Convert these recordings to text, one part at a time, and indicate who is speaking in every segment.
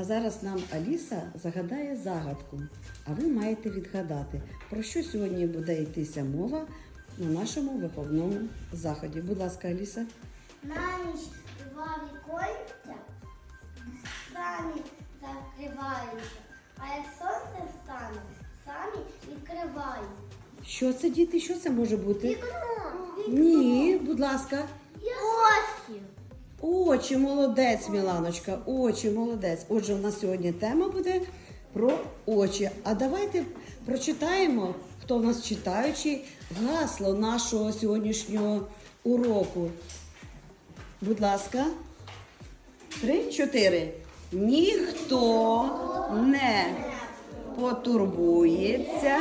Speaker 1: А зараз нам Аліса загадає загадку, а ви маєте відгадати, про що сьогодні буде йтися мова на нашому виховному заході. Будь ласка, Аліса.
Speaker 2: На ніч два віконця самі закриваються, а як сонце встане, самі відкривають.
Speaker 1: Що це, діти? Що це може бути?
Speaker 2: Вікно!
Speaker 1: Ні, будь ласка. Очі, молодець, Міланочка, очі, молодець. Отже, у нас сьогодні тема буде про очі. А давайте прочитаємо, хто в нас читаючий, гасло нашого сьогоднішнього уроку. Будь ласка. Три, чотири. Ніхто не потурбується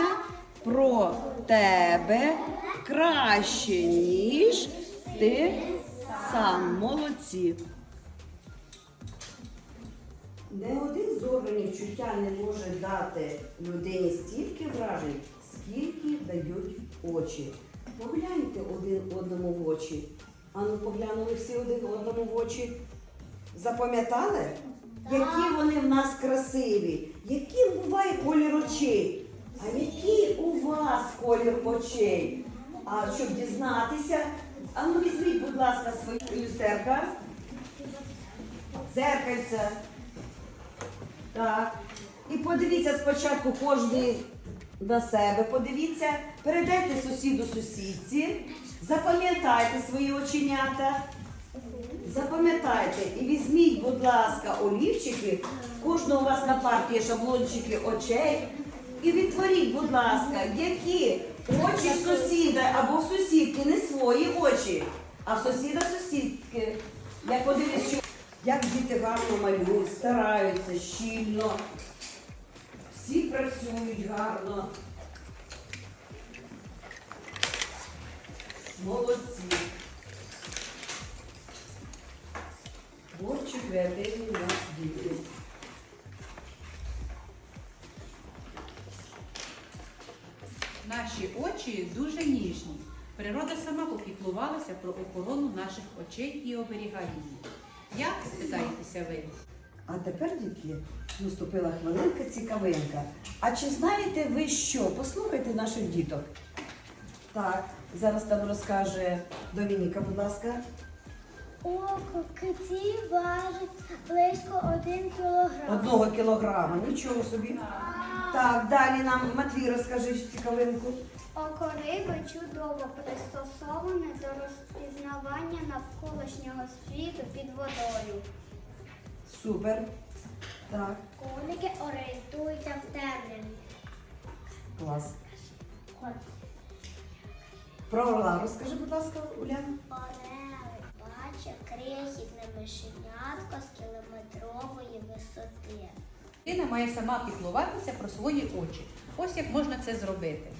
Speaker 1: про тебе краще, ніж ти сам. Молодці. Не один з органів чуття не може дати людині стільки вражень, скільки дають очі. Погляньте один одному в очі. Ану, поглянули всі один одному в очі. Запам'ятали? Які вони в нас красиві, який буває колір очей, а який у вас колір очей? А щоб дізнатися, а ну візьміть, будь ласка, свої люстерка. Зеркальце. Так. І подивіться спочатку кожний на себе. Подивіться, передайте сусіду сусідці, запам'ятайте свої оченята. Запам'ятайте і візьміть, будь ласка, олівчики. Кожного у вас на парті є шаблончики очей. І відтворіть, будь ласка, які очі сусіда свої очі, а сусіда сусідки. Я подивлюсь, що як діти гарно малюють, стараються щільно. Всі працюють гарно. Молодці. Творчі креативні у нас діти.
Speaker 3: Наші очі дуже ніжні. Природа сама попіклувалася про охорону наших очей і оберігає їх. Як спитаєтеся ви?
Speaker 1: А тепер, дітки, наступила хвилинка цікавинка. А чи знаєте ви що? Послухайте наших діток. Так, зараз нам розкаже Домініка, будь ласка.
Speaker 2: Око киті важить близько один кілограм.
Speaker 1: Одного кілограма, нічого собі. Так, далі нам Матвій розкаже цікавинку.
Speaker 2: Око риби чудово пристосоване до розпізнавання навколишнього світу під водою.
Speaker 1: Супер. Так,
Speaker 2: Коники орієнтуються в темряві.
Speaker 1: клас. Про орла розкажи, будь ласка, Уляна.
Speaker 2: Орели бачить крихітне мишенятко з кілометрової висоти.
Speaker 3: Дитина має сама піклуватися про свої очі. Ось як можна це зробити.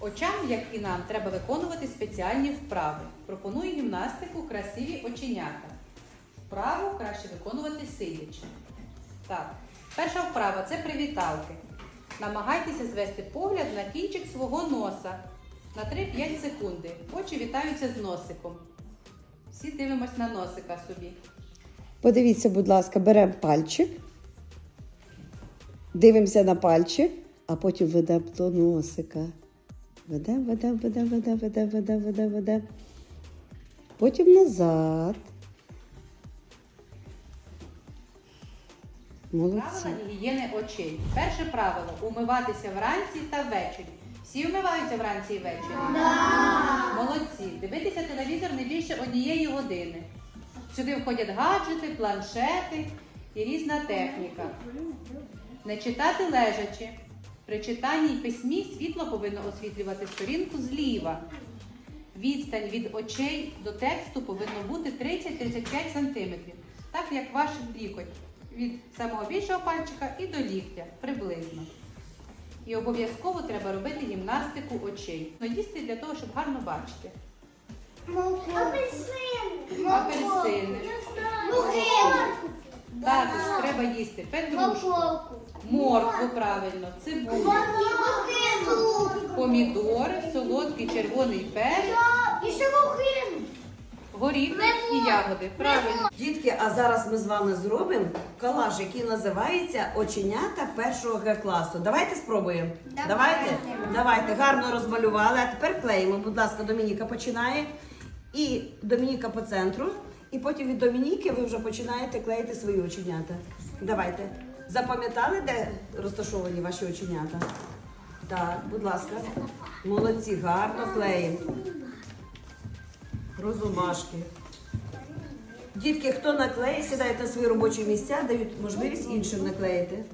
Speaker 3: Очам, як і нам, треба виконувати спеціальні вправи. Пропоную гімнастику красиві оченята. Вправу краще виконувати сидячи. Так, перша вправа це привіталки. Намагайтеся звести погляд на кінчик свого носа на 3-5 секунди. Очі вітаються з носиком. Всі дивимось на носика собі.
Speaker 1: Подивіться, будь ласка, беремо пальчик, дивимося на пальчик, а потім ведемо до носика. Ведемо, ведемо, ведемо, ведемо, ведемо, ведемо, ведемо, ведемо. Потім назад. Молодці.
Speaker 3: Правила гігієни очей. Перше правило умиватися вранці та ввечері. Всі вмиваються вранці і ввечері? Молодці. Дивитися телевізор не більше однієї години. Сюди входять гаджети, планшети і різна техніка. Не читати лежачи. При читанні й письмі світло повинно освітлювати сторінку зліва. Відстань від очей до тексту повинно бути 30-35 см, так як ваш лікоть від самого більшого пальчика і до ліктя приблизно. І обов'язково треба робити гімнастику очей. Ну, їсти для того, щоб гарно бачити.
Speaker 2: Апельсин.
Speaker 3: Апельсини.
Speaker 2: Луки.
Speaker 3: Також треба їсти петрушку, моркву правильно, цибулю, помідори, солодкий червоний перець,
Speaker 2: І ще лухин.
Speaker 3: горіх і ягоди. Правильно.
Speaker 1: Дітки, а зараз ми з вами зробимо колаж, який називається Оченята першого Г класу. Давайте спробуємо. Давайте. Давайте. Гарно розмалювали. А тепер клеїмо. Будь ласка, Домініка починає. І Домініка по центру. І потім від Домініки ви вже починаєте клеїти свої оченята. Давайте. Запам'ятали, де розташовані ваші оченята? Так, будь ласка. Молодці, гарно клеїмо. Розумашки. Дітки, хто наклеїть, сідають на свої робочі місця, дають можливість іншим наклеїти.